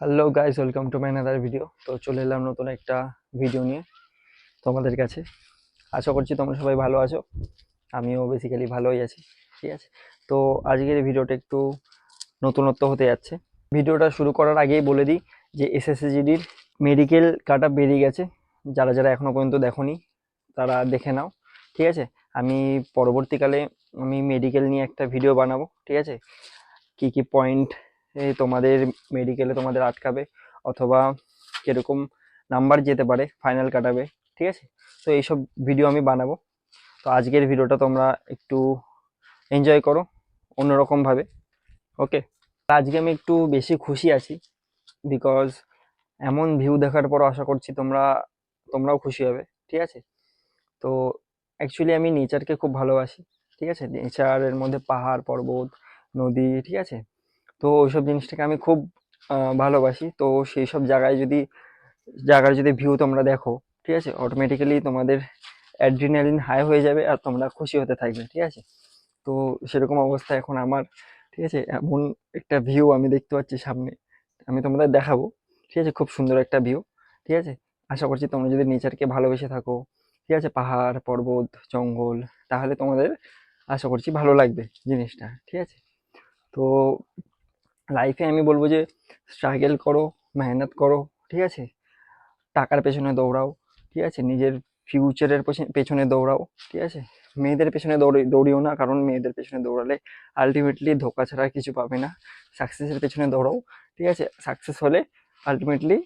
Hello guys welcome to my another video তো চলে এলাম নতুন একটা ভিডিও নিয়ে তোমাদের কাছে। আশা করছি তোমরা সবাই ভালো আছো। আমিও বেসিক্যালি ভালোই আছি, ঠিক আছে? তো আজকের ভিডিওটা একটু নতুনত্ব হতে যাচ্ছে। ভিডিওটা শুরু করার আগেই বলে দিই যে এসএসসিজিডির মেডিকেল কাট আপ বেরিয়ে গেছে। যারা যারা এখনও পর্যন্ত দেখোনি, তারা দেখে নাও, ঠিক আছে? আমি পরবর্তীকালে আমি মেডিকেল নিয়ে একটা ভিডিও বানাবো, ঠিক আছে? কি কি পয়েন্ট তোমাদের মেডিকেলে তোমাদের আটকাবে অথবা কীরকম নাম্বার যেতে পারে ফাইনাল কাটাবে, ঠিক আছে? তো এইসব ভিডিও আমি বানাবো। তো আজকের ভিডিওটা তোমরা একটু এনজয় করো অন্যরকমভাবে ওকে আজকে আমি একটু বেশি খুশি আছি বিকজ এমন ভিউ দেখার পর আশা করছি তোমরা, তোমরাও খুশি হবে, ঠিক আছে? তো অ্যাকচুয়ালি আমি নেচারকে খুব ভালোবাসি, ঠিক আছে? নেচারের মধ্যে পাহাড়, পর্বত, নদী, ঠিক আছে? তো ওইসব জিনিসটাকে আমি খুব ভালোবাসি। তো সেই সব জায়গায় যদি, জায়গার যদি ভিউ তোমরা দেখো, ঠিক আছে? অটোমেটিক্যালি তোমাদের অ্যাড্রিনালিন হাই হয়ে যাবে আর তোমরা খুশি হতে থাকবে, ঠিক আছে? তো সেরকম অবস্থা এখন আমার, ঠিক আছে? এমন একটা ভিউ আমি দেখতে পাচ্ছি সামনে। আমি তোমাদের দেখাবো, ঠিক আছে? খুব সুন্দর একটা ভিউ ঠিক আছে? আশা করছি তোমরা যদি নেচারকে ভালোবেসে থাকো, ঠিক আছে? পাহাড়, পর্বত, জঙ্গল, তাহলে তোমাদের আশা করছি ভালো লাগবে জিনিসটা, ঠিক আছে? তো লাইফে আমি বলব যে স্ট্রাগেল করো, মেহনত করো, ঠিক আছে? টাকার পেছনে দৌড়াও, ঠিক আছে? নিজের ফিউচারের পেছনে দৌড়াও, ঠিক আছে? মেয়েদের পেছনে দৌড়ি দৌড়িও না, কারণ মেয়েদের পেছনে দৌড়ালে আলটিমেটলি ধোকা ছাড়া কিছু পাবে না। সাকসেসের পেছনে দৌড়াও, ঠিক আছে? সাকসেস হলে আলটিমেটলি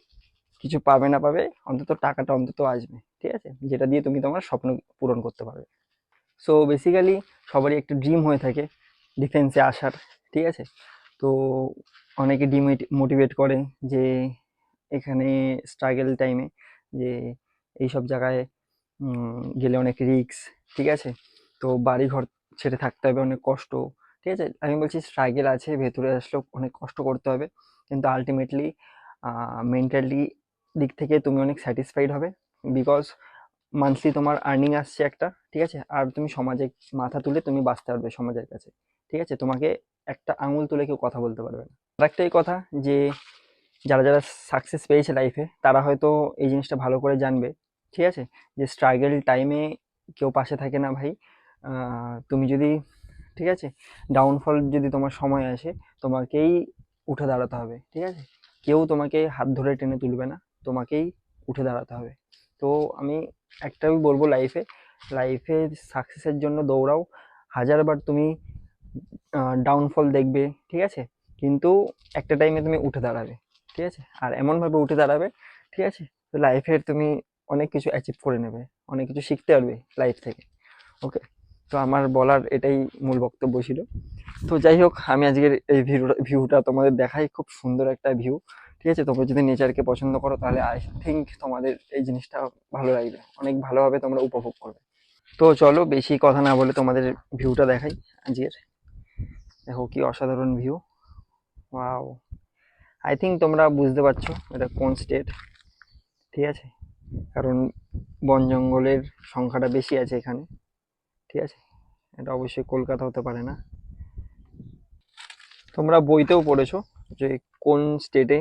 কিছু পাবে না পাবে, অন্তত টাকাটা অন্তত আসবে, ঠিক আছে? যেটা দিয়ে তুমি তোমার স্বপ্ন পূরণ করতে পারবে। সো বেসিক্যালি সবারই একটা ড্রিম হয়ে থাকে ডিফেন্সে আসার, ঠিক আছে? তো অনেকে ডিমোটিভেট করে যে এখানে স্ট্রাগল টাইমে যে এইসব জায়গায় গেলে অনেক রিস্ক ঠিক আছে? তো বাড়ি ঘর ছেড়ে থাকতে হবে অনেক কষ্ট, ঠিক আছে? আমি বলছি স্ট্রাগল আছে, ভেতরে আসলেও অনেক কষ্ট করতে হবে, কিন্তু আলটিমেটলি মেন্টালি দিক থেকে তুমি অনেক স্যাটিসফাইড হবে বিকজ মান্থলি তোমার আর্নিং আসছে একটা, ঠিক আছে? আর তুমি সমাজে মাথা তুলে তুমি বাঁচতে পারবে সমাজের কাছে, ঠিক আছে? তোমাকে একটা আঙুল তুলে কেউ কথা বলতে পারবে না। আরেকটাই কথা যে, যারা যারা সাকসেস পেয়েছে লাইফে তারা হয়তো এই জিনিসটা ভালো করে জানবে, ঠিক আছে? যে স্ট্রাগল টাইমে কেউ পাশে থাকে না ভাই। তুমি যদি, ঠিক আছে? ডাউনফল যদি তোমার সময় আসে, তোমাকেই উঠে দাঁড়াতে হবে, ঠিক আছে? কেউ তোমাকে হাত ধরে টেনে তুলবে না, তোমাকেই উঠে দাঁড়াতে হবে। তো আমি একটাই বলব লাইফে লাইফে সাকসেসের জন্য দৌড়াও। হাজারবার তুমি ডাউনফল দেখবে, ঠিক আছে? কিন্তু একটা টাইমে তুমি উঠে দাঁড়াবে, ঠিক আছে? আর এমনভাবে উঠে দাঁড়াবে, ঠিক আছে? তো লাইফের তুমি অনেক কিছু অ্যাচিভ করে নেবে, অনেক কিছু শিখতে পারবে লাইফ থেকে ওকে তো আমার বলার এটাই মূল বক্তব্য ছিল। তো যাই হোক, আমি আজকের এই ভিউটা ভিউটা তোমাদের দেখাই, খুব সুন্দর একটা ভিউ ঠিক আছে? তোমরা যদি নেচারকে পছন্দ করো, তাহলে আই থিঙ্ক তোমাদের এই জিনিসটা ভালো লাগবে, অনেক ভালোভাবে তোমরা উপভোগ করবে। তো চলো, বেশি কথা না বলে তোমাদের ভিউটা দেখাই আজকের। দেখো কি অসাধারণ ভিউ ওয়াও আই থিঙ্ক তোমরা বুঝতে পারছ এটা কোন স্টেট ঠিক আছে? কারণ বন জঙ্গলের সংখ্যাটা বেশি আছে এখানে। ঠিক আছে? এটা অবশ্যই কলকাতা হতে পারে না। তোমরা বইতেও পড়েছো যে কোন স্টেটে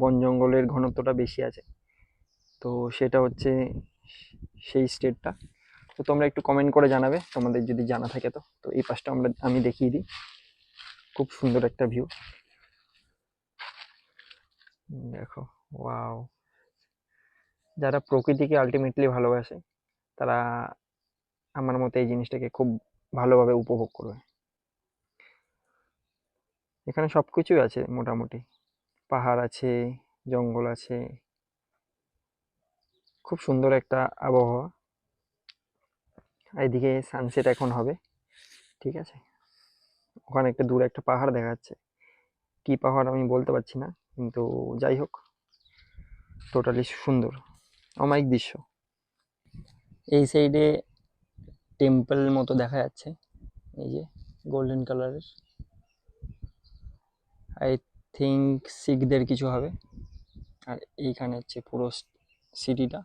বন জঙ্গলের ঘনত্বটা বেশি আছে। তো সেটা হচ্ছে সেই স্টেটটা তো তোমরা একটু কমেন্ট করে জানাবে, তোমাদের যদি জানা থাকে তো। তো এই পাশটা আমরা, আমি দেখিয়ে দিই। খুব সুন্দর একটা ভিউ দেখো ওয়াও যারা প্রকৃতিকে আলটিমেটলি ভালোবাসে, তারা আমার মতে এই জিনিসটাকে খুব ভালোভাবে উপভোগ করবে। এখানে সব কিছুই আছে মোটামুটি। পাহাড় আছে, জঙ্গল আছে। খুব সুন্দর একটা আবহাওয়া। এদিকে সানসেট এখন হবে, ঠিক আছে? ওখানে একটা দূরে একটা পাহাড় দেখা যাচ্ছে কি পাহাড় আমি বলতে পারছি না, কিন্তু যাই হোক টোটালি সুন্দর, অমায়িক দৃশ্য। এই সাইডে টেম্পল মতো দেখা যাচ্ছে, এই যে গোল্ডেন কালারের আই থিঙ্ক শিখদের কিছু হবে। আর এইখানে হচ্ছে পুরো সিটিটা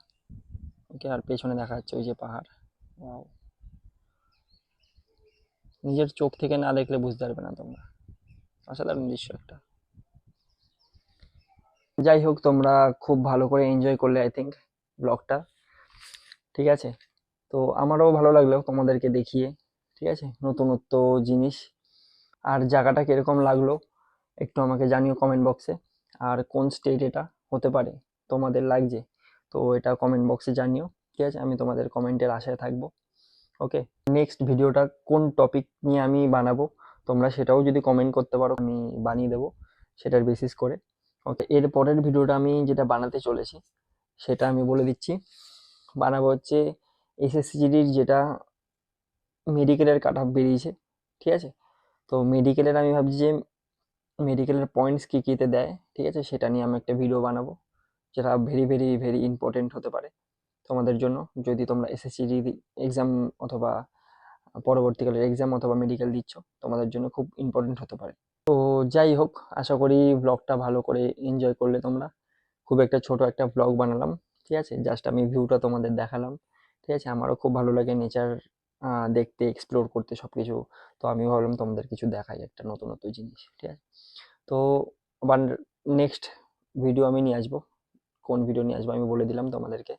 ওকে আর পেছনে দেখা যাচ্ছে ওই যে পাহাড়. নিজের চোখ থেকে না দেখলে বুঝতে পারবে না তোমরা। অসাধারণ দৃশ্য একটা। যাই হোক, তোমরা খুব ভালো করে এনজয় করলে আই থিঙ্ক ব্লগটা ঠিক আছে? তো আমারও ভালো লাগল তোমাদেরকে দেখিয়ে। ঠিক আছে? নতুনত্ব জিনিস। আর জায়গাটা কীরকম লাগল একটু আমাকে জানিও কমেন্ট বক্সে আর কোন স্টেট এটা হতে পারে, তোমাদের লাগছে, তো এটা কমেন্ট বক্সে জানিও। ঠিক আছে? আমি তোমাদের কমেন্টের আশায় থাকব। ওকে নেক্সট ভিডিওটা কোন টপিক নিয়ে আমি বানাবো? তোমরা সেটাও যদি কমেন্ট করতে পারো, আমি বানিয়ে দেবো, সেটার বেসিস করে। ওকে এর পরের ভিডিওটা আমি যেটা বানাতে চলেছি, সেটা আমি বলে দিচ্ছি। বানাবো হচ্ছে এসএসসিজিডির যেটা মেডিকেলের কাট অফ বেরিয়েছে, ঠিক আছে? তো মেডিকেলের আমি ভাবছি যে মেডিকেলের পয়েন্টস কী কীতে দেয়, ঠিক আছে? সেটা নিয়ে আমি একটা ভিডিও বানাবো, যেটা ভেরি ভেরি ভেরি ইম্পর্টেন্ট হতে পারে। তোমাদের জন্য। যদি তোমরা এসএসসি এক্সাম অথবা পরবর্তীকালের এক্সাম অথবা মেডিকেল দিচ্ছ, তোমাদের জন্য খুব ইম্পর্টেন্ট হতে পারে। তো যাই হোক, আশা করি ব্লগটা ভালো করে এনজয় করলে তোমরা। খুব একটা ছোট একটা ব্লগ বানালাম, ঠিক আছে? জাস্ট আমি ভিউটা তোমাদের দেখালাম, ঠিক আছে? আমারও খুব ভালো লাগে নেচার দেখতে এক্সপ্লোর করতে সব কিছু তো আমি ভাবলাম তোমাদের কিছু দেখাই একটা নতুন নতুন জিনিস, ঠিক আছে? তো আবার নেক্সট ভিডিও আমি নিয়ে আসব। কোন ভিডিও নিয়ে আসব আমি বলে দিলাম তোমাদেরকে।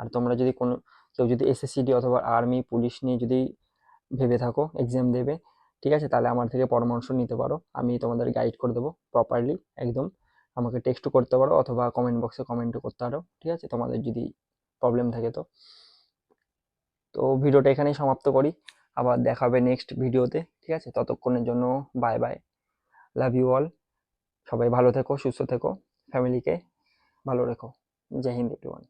আর তোমরা যদি কোনো, কেউ যদি এসএসসিডি অথবা আর্মি পুলিশ নিয়ে যদি ভেবে থাকো এক্সাম দেবে, ঠিক আছে? তাহলে আমার থেকে পরামর্শ নিতে পারো। আমি তোমাদের গাইড করে দেবো প্রপারলি একদম। আমাকে টেক্সটও করতে পারো অথবা কমেন্ট বক্সে কমেন্টও করতে পারো, ঠিক আছে? তোমাদের যদি প্রবলেম থাকে তো। তো ভিডিওটা এখানেই সমাপ্ত করি। আবার দেখা হবে নেক্সট ভিডিওতে, ঠিক আছে? ততক্ষণের জন্য bye bye love you all সবাই ভালো থেকো, সুস্থ থেকো। ফ্যামিলিকে ভালো রেখো। জয় হিন্দ এভরিওয়ান